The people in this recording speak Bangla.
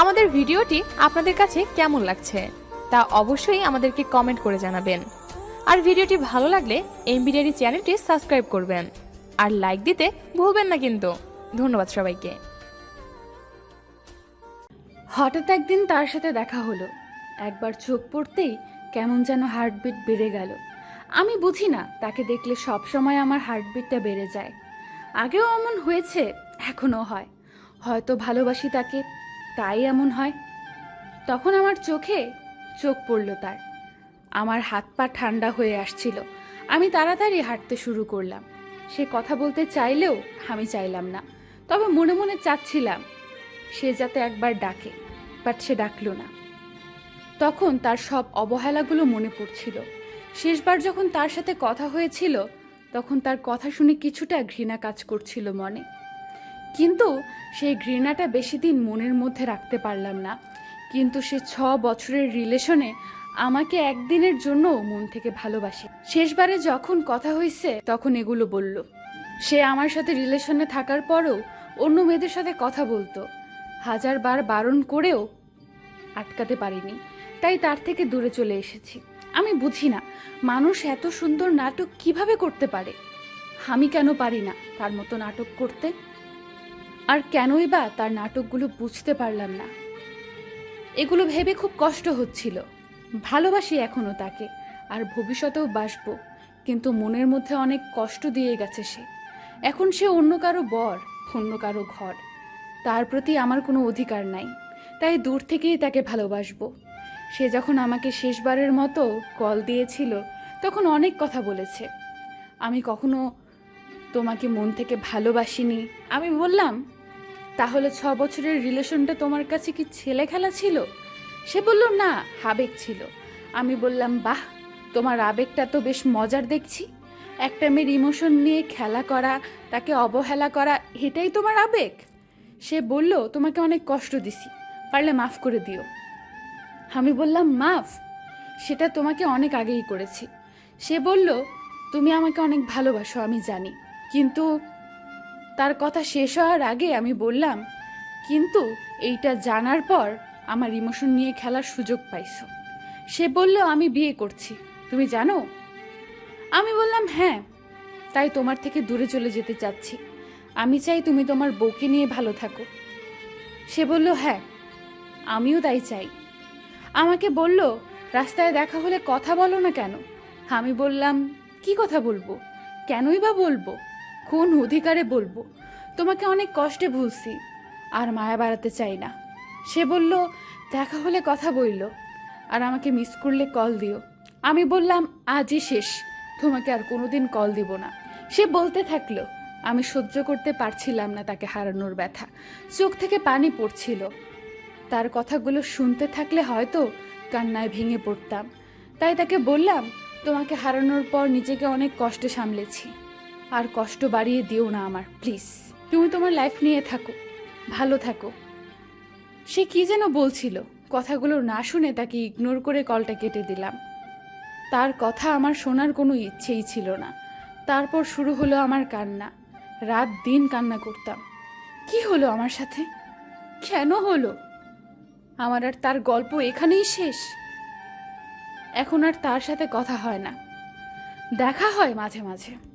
আমাদের ভিডিওটি আপনাদের কাছে কেমন লাগছে তা অবশ্যই আমাদেরকে কমেন্ট করে জানাবেন। আর ভিডিওটি ভালো লাগলে এমবিডিআরি চ্যানেলটি সাবস্ক্রাইব করবেন। আর লাইক দিতে ভুলবেন না কিন্তু। ধন্যবাদ সবাইকে। হঠাৎ একদিন তার সাথে দেখা হলো। একবার চোখ পড়তেই কেমন যেন হার্টবিট বেড়ে গেল। আমি বুঝি না, তাকে দেখলে সব সময় আমার হার্টবিটটা বেড়ে যায়। আগেও এমন হয়েছে, এখনও হয়। হয়তো ভালোবাসি তাকে তাই এমন হয়? তখন আমার চোখে চোখ পড়ল তার। আমার হাত পা ঠান্ডা হয়ে আসছিল। আমি তাড়াতাড়ি হাঁটতে শুরু করলাম। সে কথা বলতে চাইলেও আমি চাইলাম না। তবে মনে মনে চাচ্ছিলাম, সে যাতে একবার ডাকে, বাট সে ডাকল না। তখন তার সব অবহেলাগুলো মনে পড়ছিল। শেষবার যখন তার সাথে কথা হয়েছিল, তখন তার কথা শুনে কিছুটা ঘৃণা কাজ করছিল মনে। কিন্তু সেই ঘৃণাটা বেশি দিন মনের মধ্যে রাখতে পারলাম না। কিন্তু সে ছ বছরের রিলেশনে আমাকে একদিনের জন্য মন থেকে ভালোবাসে। শেষবারে যখন কথা হয়েছে তখন এগুলো বলল। সে আমার সাথে রিলেশনে থাকার পরও অন্য মেয়েদের সাথে কথা বলতো। হাজারবার বারণ করেও আটকাতে পারিনি। তাই তার থেকে দূরে চলে এসেছি। আমি বুঝি না, মানুষ এত সুন্দর নাটক কীভাবে করতে পারে? আমি কেন পারি না তার মতো নাটক করতে? আর কেনই বা তার নাটকগুলো বুঝতে পারলাম না। এগুলো ভেবে খুব কষ্ট হচ্ছিল। ভালোবাসি এখনও তাকে, আর ভবিষ্যতেও বাসব, কিন্তু মনের মধ্যে অনেক কষ্ট দিয়ে গেছে সে। এখন সে অন্য কারও বর, অন্য কারও ঘর। তার প্রতি আমার কোনো অধিকার নাই, তাই দূর থেকেই তাকে ভালোবাসবো। সে যখন আমাকে শেষবারের মতো কল দিয়েছিল, তখন অনেক কথা বলেছে। আমি কখনো তোমাকে মন থেকে ভালোবাসিনি। আমি বললাম, তাহলে ছ বছরের রিলেশনটা তোমার কাছে কি ছেলে খেলা ছিল? সে বলল, না, আবেগ ছিল। আমি বললাম, বাহ, তোমার আবেগটা তো বেশ মজার দেখছি। একটা মেয়ের ইমোশন নিয়ে খেলা করা, তাকে অবহেলা করা, এটাই তোমার আবেগ? সে বলল, তোমাকে অনেক কষ্ট দিছি, পারলে মাফ করে দিও। আমি বললাম, মাফ? সেটা তোমাকে অনেক আগেই করেছি। সে বলল, তুমি আমাকে অনেক ভালোবাসো, আমি জানি। কিন্তু তার কথা শেষ হওয়ার আগে আমি বললাম, কিন্তু এইটা জানার পর আমার ইমোশন নিয়ে খেলার সুযোগ পাইছো। সে বলল, আমি বিয়ে করছি। তুমি জানো? আমি বললাম হ্যাঁ তাই তোমার থেকে দূরে চলে যেতে চাচ্ছি। আমি চাই তুমি তোমার বউকে নিয়ে ভালো থাকো। সে বলল হ্যাঁ আমিও তাই চাই। আমাকে বলল, রাস্তায় দেখা হলে কথা বলো না কেন? আমি বললাম, কি কথা বলব? কেনই বা বলব? কোন অধিকারে বলব? তোমাকে অনেক কষ্টে ভুলছি, আর মায়া বাড়াতে চাই না। সে বলল, দেখা হলে কথা বলল আর আমাকে মিস করলে কল দিও। আমি বললাম, আজই শেষ, তোমাকে আর কোনোদিন কল দিব না। সে বলতে থাকল, আমি সহ্য করতে পারছিলাম না তাকে হারানোর ব্যথা। চোখ থেকে পানি পড়ছিল। তার কথাগুলো শুনতে থাকলে হয়তো কান্নায় ভেঙে পড়তাম। তাই তাকে বললাম, তোমাকে হারানোর পর নিজেকে অনেক কষ্টে সামলেছি। আর কষ্ট বাড়িয়ে দিও না আমার, প্লিজ। তুমি তোমার লাইফ নিয়ে থাকো, ভালো থাকো। সে কি যেন বলছিল, কথাগুলো না শুনে তাকে ইগনোর করে কলটা কেটে দিলাম। তার কথা আমার শোনার কোনো ইচ্ছেই ছিল না। তারপর শুরু হলো আমার কান্না, রাত দিন কান্না করতাম। কি হলো আমার সাথে? কেন হলো? আমার আর তার গল্প এখানেই শেষ। এখন আর তার সাথে কথা হয় না। দেখা হয় মাঝে মাঝে।